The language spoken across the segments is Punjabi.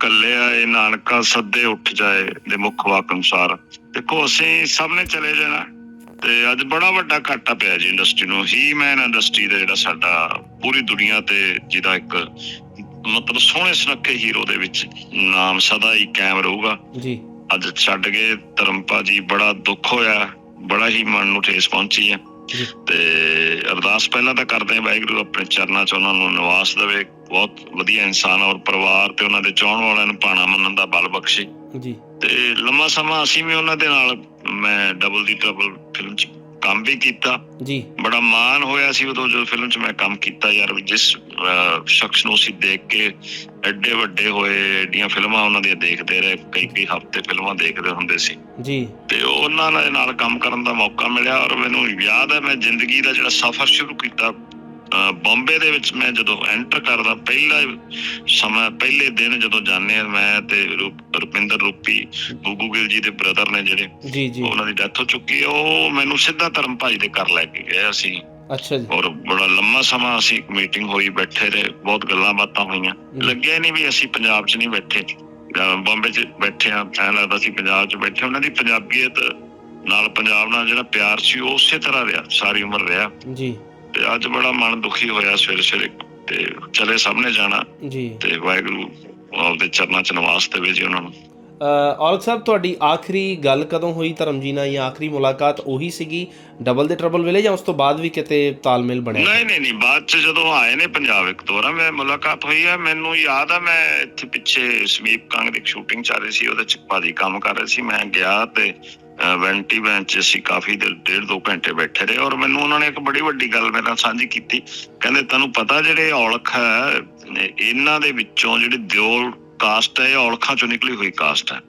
ਕੱਲਿਆ ਇਹ ਨਾਨਕਾ ਸੱਦੇ ਉੱਠ ਜਾਏ ਦੇ ਮੁੱਖ ਵਾਕ ਅਨੁਸਾਰ। ਦੇਖੋ ਅਸੀਂ ਸਭ ਨੇ ਚਲੇ ਜਾਣਾ ਤੇ ਅੱਜ ਬੜਾ ਵੱਡਾ ਘਾਟਾ ਪਿਆ ਜੀ ਇੰਡਸਟਰੀ ਨੂੰ। ਹੀ ਮੈਨ ਇੰਡਸਟਰੀ ਦਾ ਜਿਹੜਾ ਸਾਡਾ ਪੂਰੀ ਦੁਨੀਆ ਤੇ ਜਿਹਦਾ ਇੱਕ ਮਤਲਬ ਸੋਹਣੇ ਸੁਨੱਖੇ ਹੀਰੋ ਦੇ ਵਿੱਚ ਨਾਮ ਸਦਾ ਹੀ ਕਾਇਮ ਰਹੂਗਾ। ਜੀ। ਅੱਜ ਛੱਡ ਗਏ ਧਰਮਪਾ ਜੀ ਬੜਾ ਦੁੱਖ ਹੋਇਆ ਬੜਾ ਹੀ ਮਨ ਨੂੰ ਠੇਸ ਪਹੁੰਚੀ ਹੈ। ਤੇ ਅਰਦਾਸ ਪਹਿਲਾਂ ਤਾਂ ਕਰਦੇ ਹਾਂ ਵਾਹਿਗੁਰੂ ਆਪਣੇ ਚਰਨਾਂ 'ਚ ਉਹਨਾਂ ਨੂੰ ਨਿਵਾਸ ਦੇਵੇ। ਬਹੁਤ ਵਧੀਆ ਇਨਸਾਨ ਔਰ ਪਰਿਵਾਰ ਤੇ ਉਹਨਾਂ ਦੇ ਚਾਹਣ ਵਾਲਿਆਂ ਨੂੰ ਪਾਣਾ ਮੰਨਣ ਦਾ ਬਲ ਬਖਸ਼ੇ। ਜੀ। ਤੇ ਲੰਮਾ ਸਮਾਂ ਅਸੀਂ ਵੀ ਉਹਨਾਂ ਦੇ ਨਾਲ ਮੈਂ ਡਬਲ ਦੀ ਟਰਬਲ ਫਿਲਮ 'ਚ ਕੰਮ ਵੀ ਕੀਤਾ। ਜੀ। ਬੜਾ ਮਾਣ ਹੋਇਆ ਸੀ ਉਦੋਂ ਜਦੋਂ ਫਿਲਮ 'ਚ ਮੈਂ ਕੰਮ ਕੀਤਾ ਯਾਰ ਜਿਸ ਸ਼ਖਸ ਨੂੰ ਅਸੀਂ ਦੇਖ ਕੇ ਐਡੇ ਵੱਡੇ ਹੋਏ ਏਡੀਆਂ ਫਿਲਮਾਂ ਉਹਨਾਂ ਦੀਆਂ ਦੇਖਦੇ ਰਹੇ ਕਈ ਕਈ ਹਫ਼ਤੇ ਫਿਲਮਾਂ ਦੇਖਦੇ ਹੁੰਦੇ ਸੀ। ਜੀ। ਤੇ ਉਹਨਾਂ ਦੇ ਨਾਲ ਕੰਮ ਕਰਨ ਦਾ ਮੌਕਾ ਮਿਲਿਆ ਔਰ ਮੈਨੂੰ ਯਾਦ ਹੈ ਮੈਂ ਜ਼ਿੰਦਗੀ ਦਾ ਜਿਹੜਾ ਸਫ਼ਰ ਸ਼ੁਰੂ ਕੀਤਾ ਬੰਬੇ ਦੇ ਵਿੱਚ ਮੈਂ ਜਦੋਂ ਐਂਟਰ ਕਰਦਾ ਪਹਿਲਾ ਸਮਾਂ ਪਹਿਲੇ ਦਿਨ ਜਦੋਂ ਆ ਮੈਂ ਤੇ ਰੂਪ- ਰੁਪਿੰਦਰ ਰੂਪੀ ਗੁੱਗੂ ਗਿੱਲ ਜੀ ਦੇ ਬ੍ਰਦਰ ਨੇ ਜਿਹੜੇ ਜੀ ਜੀ। ਉਹਨਾਂ ਦੀ ਡੈਥ ਹੋ ਚੁੱਕੀ ਹੈ ਉਹ ਮੈਨੂੰ ਸਿੱਧਾ ਧਰਮ ਭਾਈ ਦੇ ਘਰ ਲੈ ਕੇ ਗਏ ਅਸੀਂ। ਅੱਛਾ ਜੀ। ਔਰ ਬੜਾ ਲੰਮਾ ਸਮਾਂ ਅਸੀਂ ਮੀਟਿੰਗ ਹੋਈ ਬੈਠੇ ਰਹੇ ਬਹੁਤ ਗੱਲਾਂ ਬਾਤਾਂ ਹੋਈਆਂ। ਲੱਗਿਆ ਨਹੀਂ ਵੀ ਅਸੀਂ ਪੰਜਾਬ 'ਚ ਨਹੀਂ ਬੈਠੇ। ਬੰਬੇ 'ਚ ਬੈਠੇ ਆ ਐਂ ਲੱਗਦਾ ਸੀ ਪੰਜਾਬ 'ਚ ਬੈਠੇ ਉਹਨਾਂ ਦੀ ਪੰਜਾਬੀਅਤ ਨਾਲ ਪੰਜਾਬ ਨਾਲ ਜਿਹੜਾ ਪਿਆਰ ਸੀ ਉਹ ਉਸੇ ਤਰ੍ਹਾਂ ਰਿਹਾ ਸਾਰੀ ਉਮਰ ਰਿਹਾ। ਜੀ। ਤੇ ਅੱਜ ਬੜਾ ਮਨ ਦੁਖੀ ਹੋਇਆ ਸਵੇਰੇ ਸਵੇਰੇ ਤੇ ਚਲੇ ਸਾਹਮਣੇ ਜਾਣਾ। ਜੀ। ਤੇ ਵਾਹਿਗੁਰੂ ਆਪਦੇ ਚਰਨਾਂ 'ਚ ਨਿਵਾਸ ਦੇਵੇ ਜੀ ਉਹਨਾਂ ਨੂੰ। ਔਲਖ ਸਾਹਿਬ ਤੁਹਾਡੀ ਆਖਰੀ ਗੱਲ ਕਦੋਂ ਹੋਈ? ਧਰਮ ਜੀ ਨਾਲ ਜਾਂ ਆਖਰੀ ਮੁਲਾਕਾਤ ਉਹੀ ਸੀਗੀ ਡਬਲ ਦੇ ਟਰਬਲ ਵੇਲੇ ਜਾਂ ਉਸ ਤੋਂ ਬਾਅਦ ਵੀ ਕਿਤੇ ਤਾਲਮੇਲ ਬਣਿਆ? ਨਹੀਂ ਨਹੀਂ ਨਹੀਂ ਬਾਅਦ ਚ ਜਦੋਂ ਆਏ ਨੇ ਪੰਜਾਬ ਇੱਕ ਦੋ ਵਾਰ ਮੈਂ ਮੁਲਾਕਾਤ ਹੋਈ ਹੈ ਮੈਨੂੰ ਯਾਦ ਆ ਮੈਂ ਇੱਥੇ ਪਿੱਛੇ ਸਮੀਪ ਕੰਗ ਦੀ ਸ਼ੂਟਿੰਗ ਚੱਲ ਰਹੀ ਸੀ ਉਹਦੇ ਚ ਭਾਜੀ ਕੰਮ ਕਰ ਰਹੇ ਸੀ ਮੈਂ ਗਿਆ ਤੇ ਵੈਂਟੀ ਬੈਂਚ 'ਚ ਅਸੀਂ ਕਾਫੀ ਦੇਰ ਡੇਢ ਦੋ ਘੰਟੇ ਬੈਠੇ ਰਹੇ ਔਰ ਮੈਨੂੰ ਉਹਨਾਂ ਨੇ ਇੱਕ ਬੜੀ ਵੱਡੀ ਗੱਲ ਮੇਰੇ ਨਾਲ ਸਾਂਝੀ ਕੀਤੀ। ਕਹਿੰਦੇ ਤੈਨੂੰ ਪਤਾ ਜਿਹੜੇ ਔਲਖ ਹੈ ਇਹ- ਇਹਨਾਂ ਦੇ ਵਿੱਚੋਂ ਜਿਹੜੀ ਦਿਓਲ ਕਾਸਟ ਹੈ ਔਲਖਾਂ ਚੋਂ ਨਿਕਲੀ ਹੋਈ ਕਾਸਟ ਹੈ।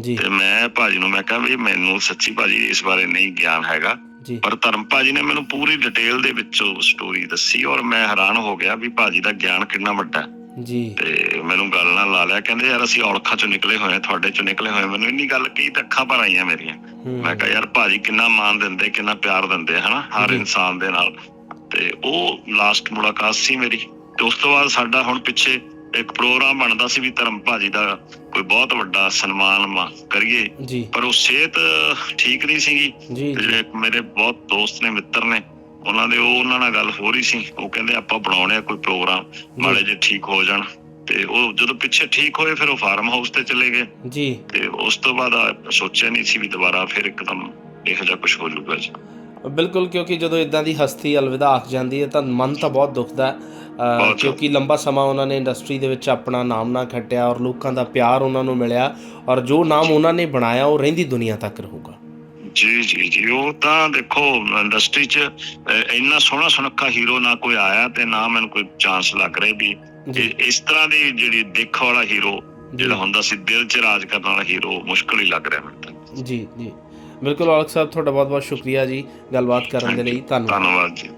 ਜੀ। ਤੇ ਮੈਂ ਭਾਜੀ ਨੂੰ ਮੈਂ ਕਿਹਾ ਵੀ ਮੈਨੂੰ ਸੱਚੀ ਭਾਜੀ ਇਸ ਬਾਰੇ ਨਹੀਂ ਗਿਆਨ ਹੈਗਾ। ਪਰ ਧਰਮ ਭਾਜੀ ਨੇ ਮੈਨੂੰ ਪੂਰੀ ਡਿਟੇਲ ਦੇ ਵਿੱਚ ਸਟੋਰੀ ਦੱਸੀ ਔਰ ਮੈਂ ਹੈਰਾਨ ਹੋ ਗਿਆ ਵੀ ਭਾਜੀ ਦਾ ਗਿਆਨ ਕਿੰਨਾ ਵੱਡਾ ਹੈ। ਜੀ। ਤੇ ਮੈਨੂੰ ਗੱਲ ਨਾਲ ਲਾ ਲਿਆ। ਕਹਿੰਦੇ ਯਾਰ ਅਸੀਂ ਔਲਖਾਂ ਚੋਂ ਨਿਕਲੇ ਹੋਏ ਹਾਂ ਤੁਹਾਡੇ ਚੋਂ ਨਿਕਲੇ ਹੋਏ। ਮੈਨੂੰ ਇੰਨੀ ਗੱਲ ਤਾਂ ਅੱਖਾਂ ਭਰ ਆਈਆਂ ਮੇਰੀਆਂ। ਹੂੰ, ਮੈਂ ਕਿਹਾ ਯਾਰ ਭਾਜੀ ਕਿੰਨਾ ਮਾਣ ਦਿੰਦੇ ਕਿੰਨਾ ਪਿਆਰ ਦਿੰਦੇ ਹਨਾ ਹਰ ਜੀ। ਇਨਸਾਨ ਦੇ ਨਾਲ। ਤੇ ਉਹ ਲਾਸਟ ਮੁਲਾਕਾਤ ਸੀ ਮੇਰੀ। ਤੇ ਉਸ ਤੋਂ ਬਾਅਦ ਸਾਡਾ ਹੁਣ ਪਿੱਛੇ ਇੱਕ ਪ੍ਰੋਗਰਾਮ ਬਣਦਾ ਸੀ ਵੀ ਧਰਮ ਭਾਜੀ ਦਾ ਕੋਈ ਬਹੁਤ ਵੱਡਾ ਸਨਮਾਨ ਮ- ਕਰੀਏ। ਜੀ। ਪਰ ਉਹ ਸਿਹਤ ਠੀਕ ਨਹੀਂ ਸੀਗੀ। ਜੀ ਤੇ ਜਿਹੜੇ ਮੇਰੇ ਬਹੁਤ ਦੋਸਤ ਨੇ ਮਿੱਤਰ ਨੇ। ਉਹਨਾਂ ਦੇ ਉਹ ਉਹਨਾਂ ਨਾਲ ਗੱਲ ਹੋ ਰਹੀ ਸੀ। ਉਹ ਕਹਿੰਦੇ ਆਪਾਂ ਬਣਾਉਣੇ ਆ ਕੋਈ ਪ੍ਰੋਗਰਾਮ ਮਾੜੇ ਜੇ। ਠੀਕ ਹੋ ਜਾਣ। ਤੇ ਉਹ ਜਦੋਂ ਪਿੱਛੇ ਠੀਕ ਹੋਏ ਫਿਰ ਉਹ ਫਾਰਮ ਹਾਊਸ ਤੇ ਚਲੇ ਗਏ। ਜੀ। ਤੇ ਉਸ ਤੋਂ ਬਾਅਦ ਆ ਸੋਚਿਆ ਨਹੀਂ ਸੀ ਵੀ ਦੁਬਾਰਾ ਫਿਰ ਇੱਕਦਮ ਇਹੋ ਜਿਹਾ ਕੁਝ ਹੋ ਜਾਊਗਾ ਜੀ। ਬਿਲਕੁਲ ਕਿਉਂਕਿ ਜਦੋਂ ਇਦਾਂ ਦੀ ਹਸਤੀ ਅਲਵਿਦਾ ਆਖ ਜਾਂਦੀ ਹੈ ਤਾਂ ਮਨ ਤਾਂ ਬਹੁਤ ਦੁਖਦਾ ਹੈ। ਕਿਉਂਕਿ ਲੰਬਾ ਸਮਾਂ ਉਹਨਾਂ ਨੇ ਇੰਡਸਟਰੀ ਦੇ ਵਿੱਚ ਆਪਣਾ ਨਾਮ ਨਾ ਖੱਟਿਆ ਔਰ ਲੋਕਾਂ ਦਾ ਪਿਆਰ ਉਹਨਾਂ ਨੂੰ ਮਿਲਿਆ। ਔਰ ਜੋ ਨਾਮ ਉਹਨਾਂ ਨੇ ਬਣਾਇਆ ਉਹ ਰਹਿੰਦੀ ਦੁਨੀਆ ਤੱਕ ਰਹੂਗਾ। ਜੀ ਜੀ ਜੀ। ਉਹ ਤਾਂ ਦੇਖੋ ਇੰਡਸਟਰੀ 'ਚ ਇੰਨਾ ਸੋਹਣਾ ਸੁਨੱਖਾ ਹੀਰੋ ਨਾ ਕੋਈ ਆਇਆ ਤੇ ਨਾ ਮੈਨੂੰ ਕੋਈ ਚਾਂਸ ਲੱਗ ਰਿਹਾ ਵੀ ਇਸ ਤਰ੍ਹਾਂ ਦੀ ਜਿਹੜੀ ਦਿੱਖ ਵਾਲਾ ਹੀਰੋ ਜਿਹੜਾ ਹੁੰਦਾ ਸੀ ਦਿਲ 'ਚ ਰਾਜ ਕਰਨ ਵਾਲਾ ਹੀਰੋ ਮੁਸ਼ਕਲ ਹੀ ਲੱਗ ਰਿਹਾ ਮੈਨੂੰ ਜੀ ਜੀ। ਬਿਲਕੁਲ ਔਲਖ ਸਾਹਿਬ ਤੁਹਾਡਾ ਬਹੁਤ ਬਹੁਤ ਸ਼ੁਕਰੀਆ ਜੀ ਗੱਲਬਾਤ ਕਰਨ ਦੇ ਲਈ। ਧੰਨਵਾਦ ਜੀ।